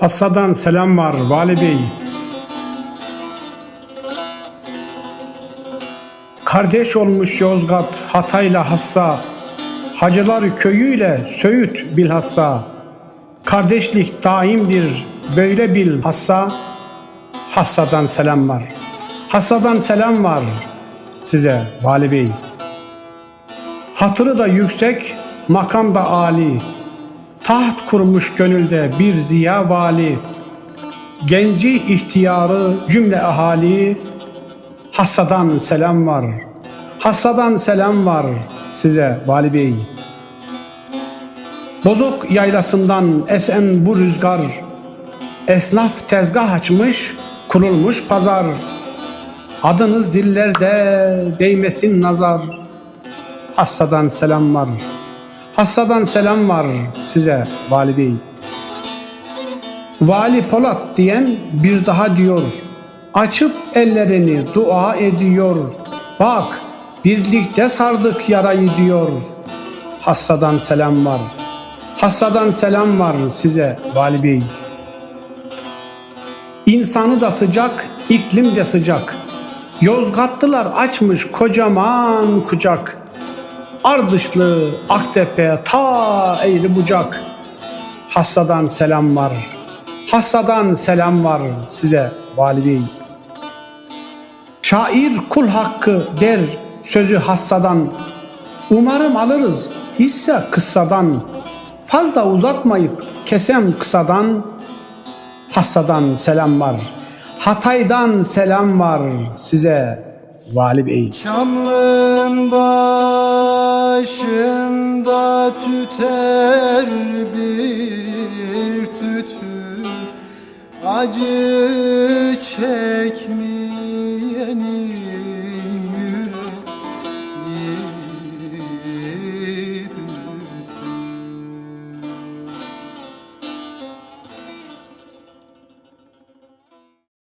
Hassa'dan selam var Vali Bey. Kardeş olmuş Yozgat Hatay'la Hassa. Hacılar köyüyle Söğüt bilhassa. Kardeşlik daimdir böyle bil Hassa. Hassa'dan selam var. Hassa'dan selam var size Vali Bey. Hatırı da yüksek, makam da âli. Taht kurmuş gönülde bir ziya vali. Genci ihtiyarı cümle ahali. Hassadan selam var. Hassadan selam var size Vali Bey. Bozok yaylasından esen bu rüzgar. Esnaf tezgah açmış, kurulmuş pazar. Adınız dillerde değmesin nazar. Hassadan selam var. Hassadan selam var size Vali Bey. Vali Polat diyen bir daha diyor. Açıp ellerini dua ediyor. Bak birlikte sardık yarayı diyor. Hassadan selam var. Hassadan selam var size Vali Bey. İnsanı da sıcak, iklim de sıcak. Yozgatlılar açmış kocaman kucak. Ardışlı, Aktepe, ta eğri bucak. Hassadan selam var. Hassadan selam var size Vali Bey. Şair kul hakkı der sözü hassadan. Umarım alırız hisse kıssadan. Fazla uzatmayıp kesem kısadan. Hassadan selam var. Hatay'dan selam var size Vali Bey. Çamlığın başında tüter bir tütün Acı çekmeyeni